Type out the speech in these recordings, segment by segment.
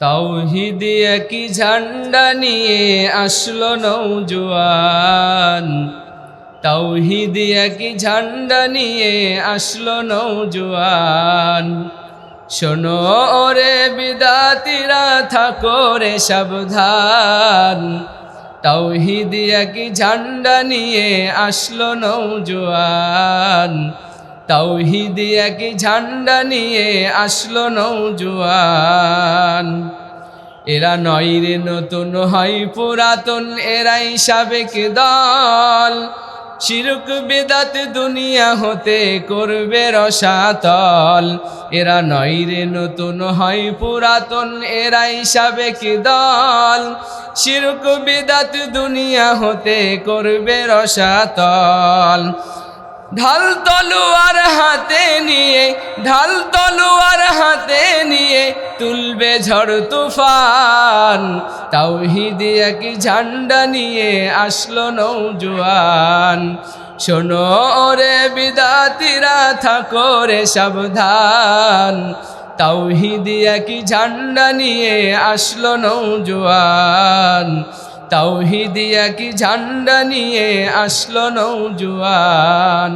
তাওহিদি কি ঝান্ডা নিয়ে আসলো নৌজোয়ান তাওহিদি কি ঝান্ডা নিয়ে আসলো নৌজোয়ান শোনো ওরে বিদাতিরা, থাকো রে সাবধান। তাওহিদি কি ঝান্ডা নিয়ে আসলো নৌজোয়ান তাওহিদি কি ঝান্ডা নিয়ে আসলো নৌজোয়ান। এরা নয় নতুন হয় পুরাতন, এরাই সাবেক দল। শিরুক বেদাত দুনিয়া হতে করবে রসাতল। এরা নয় নতুন হয় পুরাতন, এরাই সাবেক দল। শিরুক বেদাত দুনিয়া হতে করবে রসাতল। ঢাল তলোয়ার হাতে নিয়ে, ঢাল তলোয়ার হাতে নিয়ে তুলবে ঝড় তুফান। তাওহিদি এক ঝান্ডা নিয়ে আসলো নৌজোয়ান। শোনো রে বিদাতিরা, থাকো রে সাবধান। তাওহিদি এক ঝান্ডা নিয়ে আসলো নৌজোয়ান। তাওহিদি কি ঝান্ডা নিয়ে আসলো নৌজুয়ান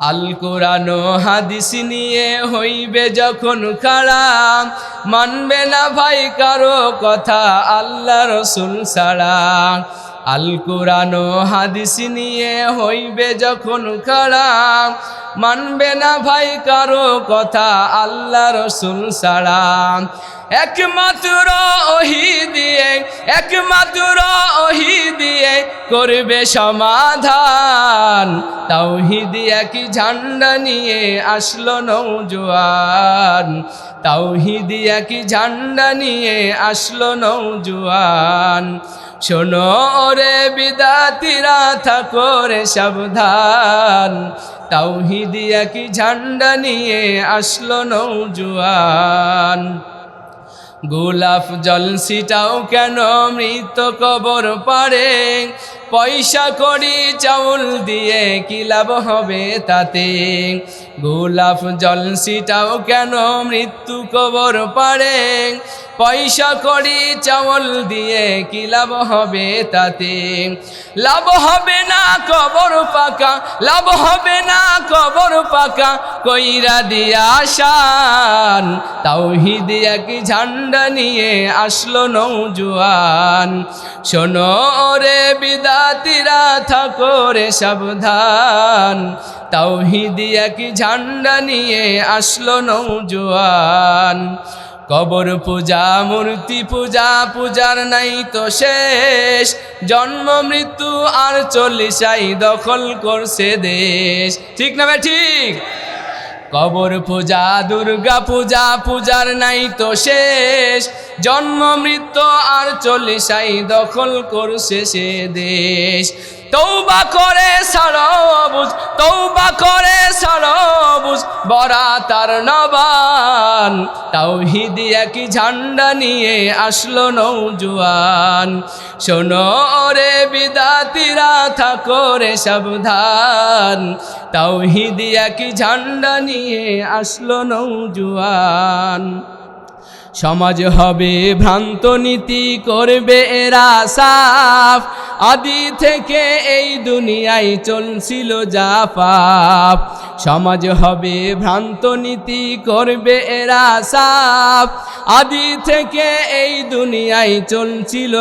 আল কোরআন হাদিস নিয়ে হইবে যখন খাড়া মানবে না ভাই কারও কথা আল্লাহ রসুল ছাড়া। আল কোরআন হাদিস নিয়ে হইবে যখন খাড়া মানবে না ভাই কারও কথা আল্লাহ রসুল ছাড়া। একমাত্র ওহি দিয়ে, একমাত্র ওহি দিয়ে করবে সমাধান। তাওহিদি এক ঝান্ডা নিয়ে আসলো নৌজোয়ান। তাওহিদি এক ঝান্ডা নিয়ে আসলো নৌজোয়ান। শোনো রে বিদাতিরা থাকো রে সাবধান। তাওহিদি কি ঝান্ডা নিয়ে আসলো নৌজুয়ান। গোলাপ জলসিটাও কেন মৃত কবর পারে পয়সা করি, চাউল দিয়ে কি লাভ হবে তাতে? গোলাপ জল সিটাও কেন মৃত্যু কবর পারে পয়সা করি, চাউল দিয়ে কি লাভ হবে তাতে? লাভ হবে না, কবর পাকা। লাভ হবে না, কবর পাকা। কইরা দিয়া শান। তাওহিদ এক ঝান্ডা নিয়ে আসলো নৌজুয়ান। শোনো রে বিদাতিরা থাকো রে সাবধান। তাওহিদ এক ঝান্ডা নিয়ে আসলো নৌজুয়ান। কবর পূজা, মূর্তি পূজা, পূজার নাই তো শেষ। জন্ম, মৃত্যু আর চল্লিশাই দখল করছে দেশ। ঠিক না ভাই, ঠিক? কবর পূজা, দুর্গা পূজা, পূজার নাই তো শেষ। জন্ম, মৃত্যু আর চল্লিশাই দখল করছে সে দেশ। তৌবা করে সরবুজ তৌবা করে সরবুজ বরা তার নবান। তাও তাওহিদি একই ঝান্ডা নিয়ে আসলো নৌজুয়ান শোনো রে বিদাতিরা, থাকো রে সাবধান। তাওহিদি একই ঝান্ডা নিয়ে আসলো নৌজুয়ান সমাজ হবে ভ্রান্ত, নীতি করবে এরা সাফ। আদি থেকে এই দুনিয়ায় চলছিল পাপ সমাজ হবে ভ্রান্ত, নীতি করবে এরা সাফ। আদি থেকে এই দুনিয়ায় চলছিল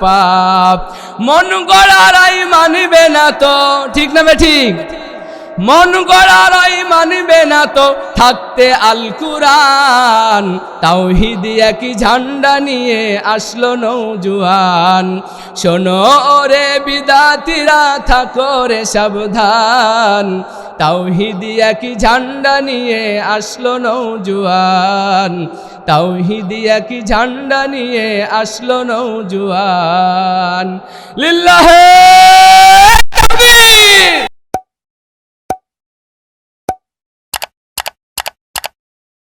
পাপ মন গড়ারাই মানবে না তো, ঠিক না ঠিক? মন গড়ারাই মানবে না তো থাকতে আল কুরান তাওহিদি একই ঝান্ডা নিয়ে আসলো নৌজুয়ান শোনো রে বিদাতিরা, থাকো রে সাবধান। তাওহিদি একই ঝান্ডা নিয়ে আসলো নৌজুয়ান তাওহিদি একই ঝান্ডা নিয়ে আসলো নৌজুয়ান লিল্লাহে